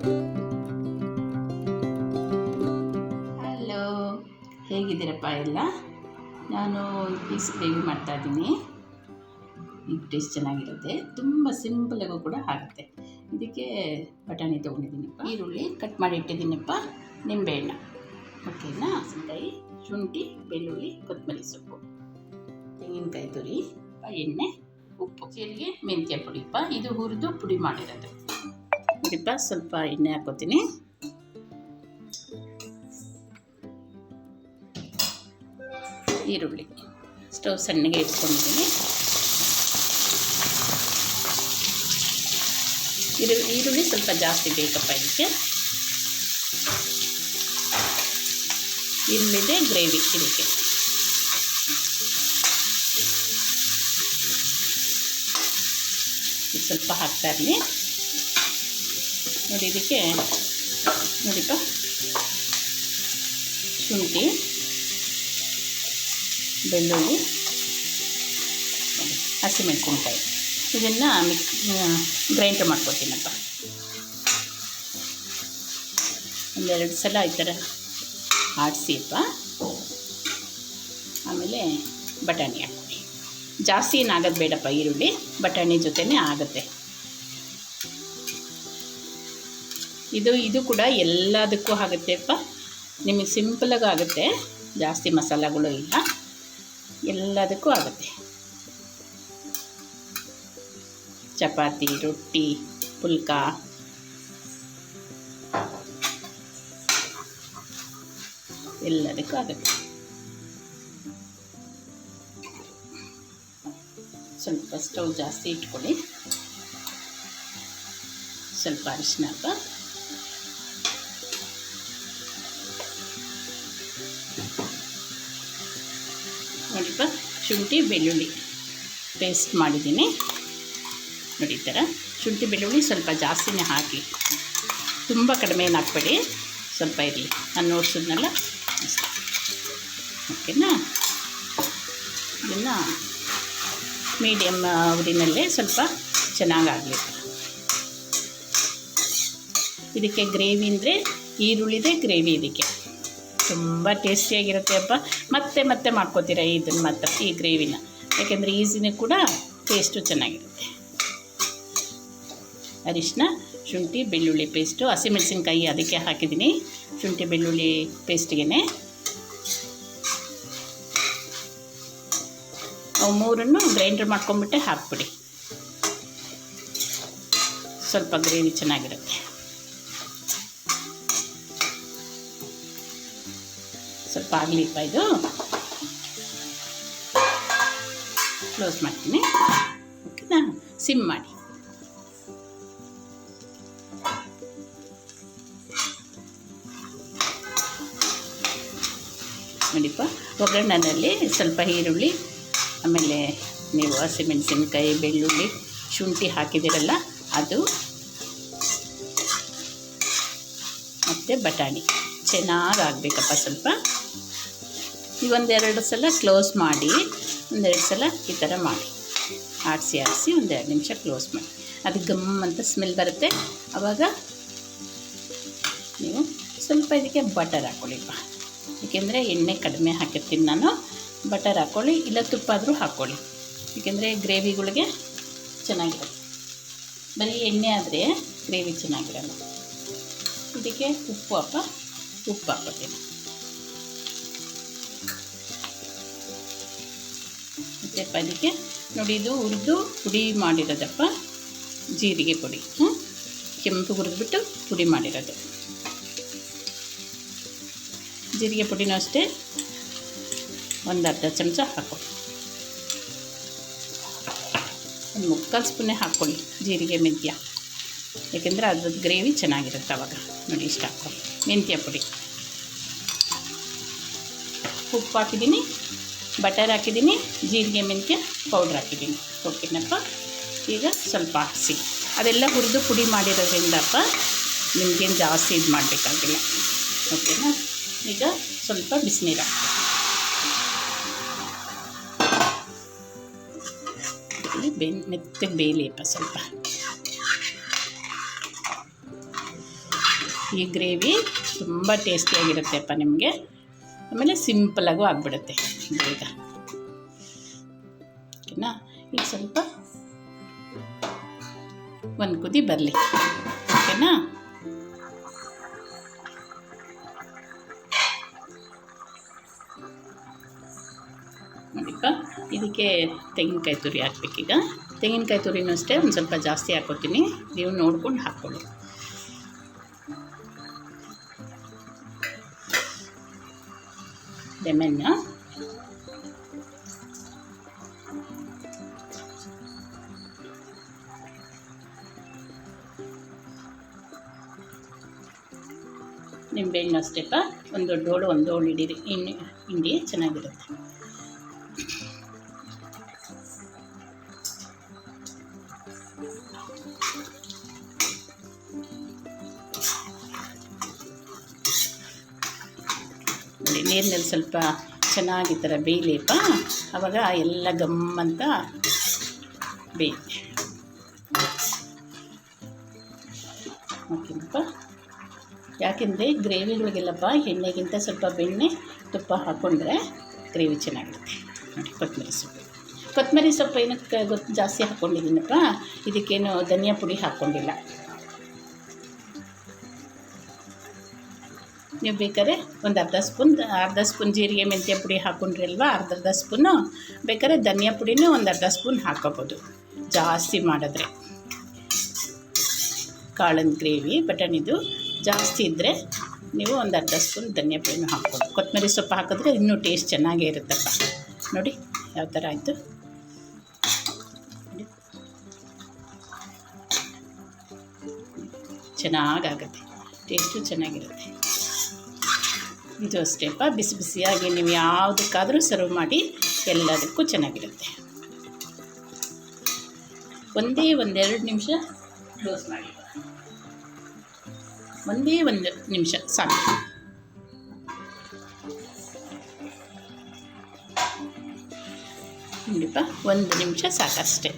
Hello ಹೇಗಿದ್ದೀರಪ್ಪ ಎಲ್ಲ? ನಾನು piece gravy ಮಾಡ್ತಾಯಿದ್ದೀನಿ ಇದು ಟೇಸ್ಟ್ ಚೆನ್ನಾಗಿರುತ್ತೆ. ತುಂಬ ಸಿಂಪಲಾಗೂ ಕೂಡ ಆಗುತ್ತೆ. ಇದಕ್ಕೆ ಬಟಾಣಿ ತೊಗೊಂಡಿದ್ದೀನಪ್ಪ. ಈರುಳ್ಳಿ ಕಟ್ ಮಾಡಿ ಇಟ್ಟಿದ್ದೀನಪ್ಪ. ನಿಂಬೆಹಣ್ಣು ಓಕೆನಾ? ಹಸಿನಕಾಯಿ ಶುಂಠಿ, ಬೆಳ್ಳುಳ್ಳಿ, ಕೊತ್ತಂಬರಿ ಸೊಪ್ಪು. ತೆಂಗಿನಕಾಯಿ ತುರಿ, ಎಣ್ಣೆ, ಉಪ್ಪು. ಜೀರಿಗೆ, ಮೆಂತ್ಯ ಪುಡಿಪ್ಪ ಇದು ಹುರಿದು ಪುಡಿ ಮಾಡಿರೋದು. ಇದಪ್ಪ ಸ್ವಲ್ಪ ಎಣ್ಣೆ ಹಾಕೋತೀನಿ ಈರುಳ್ಳಿ, ಸ್ಟವ್ ಸಣ್ಣಗೆ ಇಟ್ಕೊಂಡಿದ್ದೀನಿ. ಈರು, ಈರುಳ್ಳಿ ಸ್ವಲ್ಪ ಜಾಸ್ತಿ ಬೇಕಪ್ಪ ಇದಕ್ಕೆ. ಈರುಳ್ಳಿದೆ ಗ್ರೇವಿ ಇದಕ್ಕೆ. ಇದು ಸ್ವಲ್ಪ ಹಾಕ್ತಾ ಇರಲಿ. ನೋಡಿ, ಇದಕ್ಕೆ ನೋಡಿಪ್ಪ. ಶುಂಠಿ, ಬೆಳ್ಳುಳ್ಳಿ, ಹಸಿಮೆಣ್ಸಿನ್ಕಾಯಿ. ಇದನ್ನು ಮಿಕ್ ಗ್ರೈಂಡ್ ಮಾಡ್ಕೊತೀನಪ್ಪ ಒಂದೆರಡು ಸಲ ಈ ಥರ ಆಡಿಸಿಪ್ಪ ಆಮೇಲೆ ಬಟಾಣಿ ಹಾಕ್ತೀನಿ ಜಾಸ್ತಿ ಏನಾಗೋದು ಬೇಡಪ್ಪ ಈರುಳ್ಳಿ, ಬಟಾಣಿ ಜೊತೆನೇ ಆಗುತ್ತೆ. ಇದು ಇದು ಕೂಡ ಎಲ್ಲದಕ್ಕೂ ಆಗುತ್ತೆಪ್ಪ ನಿಮಗೆ ಸಿಂಪಲಾಗಿ ಆಗುತ್ತೆ. ಜಾಸ್ತಿ ಮಸಾಲೆಗಳು ಇಲ್ಲ. ಎಲ್ಲದಕ್ಕೂ ಆಗುತ್ತೆ. ಚಪಾತಿ, ರೊಟ್ಟಿ, ಪುಲ್ಕ. ಎಲ್ಲದಕ್ಕೂ ಆಗುತ್ತೆ. ಸ್ವಲ್ಪ ಸ್ಟವ್ ಜಾಸ್ತಿ ಇಟ್ಕೊಳ್ಳಿ. ಸ್ವಲ್ಪ ಅರಿಶಿನ ನೋಡಿಪ್ಪ ಶುಂಠಿ, ಬೆಳ್ಳುಳ್ಳಿ ಪೇಸ್ಟ್ ಮಾಡಿದ್ದೀನಿ. ನೋಡಿ ಈ ಥರ. ಶುಂಠಿ, ಬೆಳ್ಳುಳ್ಳಿ ಸ್ವಲ್ಪ ಜಾಸ್ತಿನೇ ಹಾಕಿ. ತುಂಬ ಕಡಿಮೆ ಹಾಕ್ಬೇಡಿ ಸ್ವಲ್ಪ ಇರಲಿ. ನಾನು ನೋಡ್ಸಿದ್ನಲ್ಲ? ಓಕೆನಾ? ಇದನ್ನು ಮೀಡಿಯಮ್ ಊರಿನಲ್ಲೇ ಸ್ವಲ್ಪ ಚೆನ್ನಾಗಾಗಲಿ. ಇದಕ್ಕೆ ಗ್ರೇವಿ ಅಂದರೆ ಈರುಳ್ಳಿದೆ ಗ್ರೇವಿ ಇದಕ್ಕೆ. ತುಂಬ ಟೇಸ್ಟಿಯಾಗಿರುತ್ತೆ ಅಪ್ಪ. ಮತ್ತೆ ಮತ್ತೆ ಮಾಡ್ಕೋತೀರ ಇದನ್ನು ಮಾತ್ರ, ಈ ಗ್ರೇವಿನ. ಯಾಕೆಂದರೆ ಈಸಿನೂ ಕೂಡ ಟೇಸ್ಟು ಚೆನ್ನಾಗಿರುತ್ತೆ. ಅರಿಶಿನ, ಶುಂಠಿ, ಬೆಳ್ಳುಳ್ಳಿ ಪೇಸ್ಟು ಹಸಿಮೆಣಸಿನ್ಕಾಯಿ ಅದಕ್ಕೆ ಹಾಕಿದ್ದೀನಿ. ಶುಂಠಿ, ಬೆಳ್ಳುಳ್ಳಿ ಪೇಸ್ಟ್ಗೆ ಅವು ಮೂರನ್ನು ಗ್ರೈಂಡರ್ ಮಾಡ್ಕೊಂಬಿಟ್ಟೆ ಹಾಕ್ಬಿಡಿ. ಸ್ವಲ್ಪ ಗ್ರೇವಿ ಚೆನ್ನಾಗಿರುತ್ತೆ. ಸ್ವಲ್ಪ ಆಗಲಿಪ್ಪ ಇದು. ಕ್ಲೋಸ್ ಮಾಡ್ತೀನಿ. ಓಕೆನಾ? ಸಿಮ್ ಮಾಡಿ. ನೋಡಿಪ್ಪ ಒಗ್ಗರಣೆಯಲ್ಲಿ ಸ್ವಲ್ಪ ಈರುಳ್ಳಿ, ಆಮೇಲೆ ನೀವು ಹಸಿಮೆಣಸಿನ್ಕಾಯಿ, ಬೆಳ್ಳುಳ್ಳಿ, ಶುಂಠಿ ಹಾಕಿದಿರಲ್ಲ ಅದು, ಮತ್ತು ಬಟಾಣಿ. ಚೆನ್ನಾಗಿ ಆಗಬೇಕಪ್ಪ ಸ್ವಲ್ಪ. ಇವೊಂದೆರಡು ಸಲ ಕ್ಲೋಸ್ ಮಾಡಿ, ಒಂದೆರಡು ಸಲ ಈ ಥರ ಮಾಡಿ. ಆಡಿಸಿ ಆಡಿಸಿ ಒಂದೆರಡು ನಿಮಿಷ ಕ್ಲೋಸ್ ಮಾಡಿ. ಅದು ಗಮ್ ಅಂತ ಸ್ಮೆಲ್ ಬರುತ್ತೆ. ಆವಾಗ ನೀವು ಸ್ವಲ್ಪ ಇದಕ್ಕೆ ಬಟರ್ ಹಾಕ್ಕೊಳ್ಳಿಪ್ಪ ಏಕೆಂದರೆ ಎಣ್ಣೆ ಕಡಿಮೆ ಹಾಕಿರ್ತೀನಿ ನಾನು. ಬಟರ್ ಹಾಕ್ಕೊಳ್ಳಿ ಇಲ್ಲ ತುಪ್ಪ ಆದರೂ ಹಾಕ್ಕೊಳ್ಳಿ ಏಕೆಂದರೆ ಗ್ರೇವಿಗಳಿಗೆ ಚೆನ್ನಾಗಿರುತ್ತೆ. ಬರೀ ಎಣ್ಣೆ ಆದರೆ ಗ್ರೇವಿ ಚೆನ್ನಾಗಿರಲ್ಲ. ಇದಕ್ಕೆ ಉಪ್ಪು ಹಾಕ, ಉಪ್ಪು ಹಾಕ್ಕೊತೀನಿ ಮತ್ತು ಅದಕ್ಕೆ ನೋಡಿ ಇದು ಹುರಿದು ಪುಡಿ ಮಾಡಿರೋದಪ್ಪ. ಜೀರಿಗೆ ಪುಡಿ, ಹ್ಞೂ? ಕೆಂಪು ಹುರಿದ್ಬಿಟ್ಟು ಪುಡಿ ಮಾಡಿರೋದು. ಜೀರಿಗೆ ಪುಡಿನೂ ಅಷ್ಟೇ. ಒಂದು ಅರ್ಧ ಚಮಚ ಹಾಕು ಒಂದು ಮುಕ್ಕಾಲು ಸ್ಪೂನೇ ಹಾಕ್ಕೊಳ್ಳಿ ಜೀರಿಗೆ ಮೆಂತ್ಯ. ಏಕೆಂದರೆ ಅದ್ರದ್ದು ಗ್ರೇವಿ ಚೆನ್ನಾಗಿರುತ್ತೆ ಅವಾಗ. ನೋಡಿ ಇಷ್ಟ ಹಾಕ್ಕೊಳ್ಳಿ ಮೆಂತ್ಯ ಪುಡಿ. ಉಪ್ಪು ಹಾಕಿದ್ದೀನಿ. ಬಟರ್ ಹಾಕಿದ್ದೀನಿ, ಜೀರಿಗೆ, ಮೆಂತ್ಯ ಪೌಡ್ರ್ ಹಾಕಿದ್ದೀನಿ. ಓಕೆನಪ್ಪ ಈಗ ಸ್ವಲ್ಪ ಹಾಕ್ಸಿ ಅದೆಲ್ಲ ಹುರಿದು ಪುಡಿ ಮಾಡಿರೋದ್ರಿಂದಪ್ಪ ನಿಮಗೇನು ಜಾಸ್ತಿ ಇದು ಮಾಡಬೇಕಾಗಿಲ್ಲ. ಓಕೆನಾ? ಈಗ ಸ್ವಲ್ಪ ಬಿಸಿನೀರು ಹಾಕಿ ಬೇ ಮೆತ್ತಗೆ ಬೇಲಿಯಪ್ಪ ಸ್ವಲ್ಪ. ಈ ಗ್ರೇವಿ ತುಂಬ ಟೇಸ್ಟಿಯಾಗಿರುತ್ತೆಪ್ಪ ನಿಮಗೆ. ಆಮೇಲೆ ಸಿಂಪಲಾಗೂ ಆಗಿಬಿಡುತ್ತೆ. ಬೇಗ ಓಕೆನಾ? ಈಗ ಸ್ವಲ್ಪ ಒಂದು ಕುದಿ ಬರಲಿ. ಓಕೆನಾ? ನೋಡಿಪ್ಪ, ಇದಕ್ಕೆ ತೆಂಗಿನಕಾಯಿ ತುರಿ ಹಾಕ್ಬೇಕೀಗ. ತೆಂಗಿನಕಾಯಿ ತುರಿನೂ ಅಷ್ಟೇ, ಒಂದು ಸ್ವಲ್ಪ ಜಾಸ್ತಿ ಹಾಕೋತೀನಿ. ನೀವು ನೋಡ್ಕೊಂಡು ಹಾಕ್ಕೊಳ್ಳಿ ಲೆಮನ್ನ ನಿಂಬೆಹಣ್ಣು ಅಷ್ಟೇಪ್ಪ ಒಂದು ದೊಡ್ಡ ಹೋಳು, ಒಂದು ಹೋಳು ಹಿಡೀರಿ. ಹಿಂಡಿ ಹಿಂಡಿ ಚೆನ್ನಾಗಿರುತ್ತೆ. ನೋಡಿ, ನೀರಿನಲ್ಲಿ ಸ್ವಲ್ಪ ಚೆನ್ನಾಗಿ ಥರ ಬೇಯಲಿಪ್ಪ ಆವಾಗ ಎಲ್ಲ ಗಮ್ಮಂತ ಬೇಯಿ. ಓಕೆನಪ್ಪ ಯಾಕೆಂದರೆ ಗ್ರೇವಿಗಳಿಗೆಲ್ಲಪ್ಪ ಎಣ್ಣೆಗಿಂತ ಸ್ವಲ್ಪ ಬೆಣ್ಣೆ, ತುಪ್ಪ ಹಾಕ್ಕೊಂಡ್ರೆ ಗ್ರೇವಿ ಚೆನ್ನಾಗಿರುತ್ತೆ. ನೋಡಿ, ಕೊತ್ತಂಬರಿ ಸೊಪ್ಪು. ಕೊತ್ತಂಬರಿ ಸೊಪ್ಪು ಏನಕ್ಕೆ ಗೊತ್ತು ಜಾಸ್ತಿ ಹಾಕ್ಕೊಂಡಿದ್ದೀನಪ್ಪ ಇದಕ್ಕೇನು ಧನಿಯಾ ಪುಡಿ ಹಾಕ್ಕೊಂಡಿಲ್ಲ ನೀವು ಬೇಕಾದ್ರೆ ಒಂದು ಅರ್ಧ ಸ್ಪೂನ್ ಅರ್ಧ ಸ್ಪೂನ್ ಜೀರಿಗೆ ಮೆಂತ್ಯ ಪುಡಿ ಹಾಕ್ಕೊಂಡ್ರಿ ಅಲ್ವಾ? ಅರ್ಧ ಅರ್ಧ ಸ್ಪೂನು. ಬೇಕಾದ್ರೆ ಧನಿಯಾ ಪುಡಿನೂ ಒಂದು ಅರ್ಧ ಸ್ಪೂನ್ ಹಾಕೋಬೋದು. ಜಾಸ್ತಿ ಮಾಡಿದ್ರೆ ಕಾಳಿನ ಗ್ರೇವಿ, ಬಟಣಿದು ಜಾಸ್ತಿ ಇದ್ದರೆ ನೀವು ಒಂದು ಅರ್ಧ ಸ್ಪೂನ್ ಧನಿಯಾ ಪುಡಿನೂ ಹಾಕ್ಬೋದು. ಕೊತ್ತಂಬರಿ ಸೊಪ್ಪು ಹಾಕಿದ್ರೆ ಇನ್ನೂ ಟೇಸ್ಟ್ ಚೆನ್ನಾಗೇ ಇರುತ್ತಪ್ಪ ನೋಡಿ, ಯಾವ ಥರ ಆಯಿತು. ಚೆನ್ನಾಗಾಗುತ್ತೆ. ಟೇಸ್ಟು ಚೆನ್ನಾಗಿರುತ್ತೆ. ಇದು ಅಷ್ಟೇಪ್ಪ ಬಿಸಿ ಬಿಸಿಯಾಗಿ ನೀವು ಯಾವುದಕ್ಕಾದರೂ ಸರ್ವ್ ಮಾಡಿ ಎಲ್ಲದಕ್ಕೂ ಚೆನ್ನಾಗಿರುತ್ತೆ. ಒಂದೇ ಒಂದೆರಡು ನಿಮಿಷ ಕ್ಲೋಸ್ ಮಾಡಿ. ಒಂದೇ ಒಂದು ನಿಮಿಷ, ಸಾಕು. ನೋಡಿಪ್ಪ, ಒಂದು ನಿಮಿಷ ಸಾಕಷ್ಟೇ.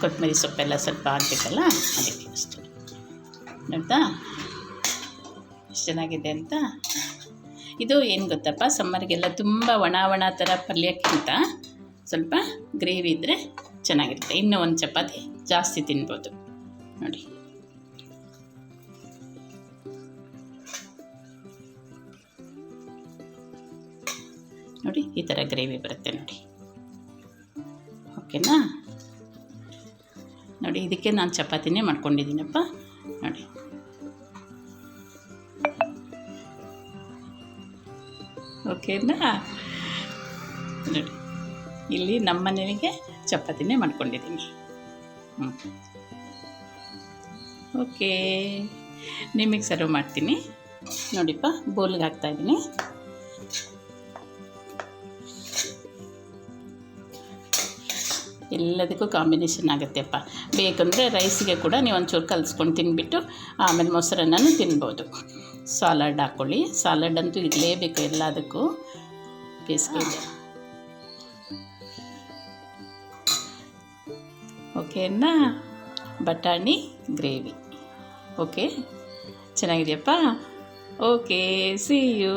ಕೊತ್ತಂಬರಿ ಸೊಪ್ಪೆಲ್ಲ ಸ್ವಲ್ಪ ಹಾಕಬೇಕಲ್ಲ ಅದಕ್ಕೆ ಅಷ್ಟೇ. ನೋಡ್ತಾ? ಎಷ್ಟು ಚೆನ್ನಾಗಿದೆ ಅಂತ? ಇದು ಏನು ಗೊತ್ತಪ್ಪ, ಸಮ್ಮರ್ಗೆಲ್ಲ ತುಂಬ ಒಣ ಒಣ ಥರ ಪಲ್ಯಕ್ಕಿಂತ ಸ್ವಲ್ಪ ಗ್ರೇವಿ ಇದ್ದರೆ ಚೆನ್ನಾಗಿರುತ್ತೆ. ಇನ್ನೂ ಒಂದು ಚಪಾತಿ ಜಾಸ್ತಿ ತಿನ್ಬೋದು. ನೋಡಿ. ನೋಡಿ, ಈ ಥರ ಗ್ರೇವಿ ಬರುತ್ತೆ ನೋಡಿ. ಓಕೆನಾ ನೋಡಿ, ಇದಕ್ಕೆ ನಾನು ಚಪಾತಿನೇ ಮಾಡ್ಕೊಂಡಿದ್ದೀನಪ್ಪ. ನೋಡಿ. ಓಕೆನಾ ನೋಡಿ, ಇಲ್ಲಿ ನಮ್ಮ ಮನೆಗೆ ಚಪಾತಿನೇ ಮಾಡ್ಕೊಂಡಿದ್ದೀನಿ. ಹ್ಞೂ ಓಕೆ ನಿಮಗೆ ಸರ್ವ್ ಮಾಡ್ತೀನಿ. ನೋಡಿಪ್ಪ, ಬೋಲ್ಗೆ ಹಾಕ್ತಾಯಿದ್ದೀನಿ ಎಲ್ಲದಕ್ಕೂ ಕಾಂಬಿನೇಷನ್ ಆಗುತ್ತೆಪ್ಪ. ಬೇಕಂದರೆ ರೈಸಿಗೆ ಕೂಡ ನೀವು ಒಂಚೂರು ಕಲಿಸ್ಕೊಂಡು ತಿನ್ಬಿಟ್ಟು ಆಮೇಲೆ ಮೊಸರನ್ನೂ ತಿನ್ಬೋದು. ಸಾಲಡ್ ಹಾಕ್ಕೊಳ್ಳಿ ಸಾಲಡ್ ಅಂತೂ ಇರಲೇಬೇಕು ಎಲ್ಲದಕ್ಕೂ. ಬೇಸಿಗೆ ಓಕೆನಾ ಬಟಾಣಿ gravy okay ಚೆನ್ನಾಗಿದೆಯಪ್ಪ? Okay see you